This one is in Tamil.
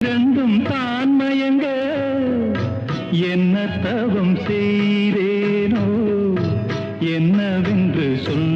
இரண்டும் தான் மயங்க என்ன தவம் செய்தேனோ? என்னவென்று சொல்ல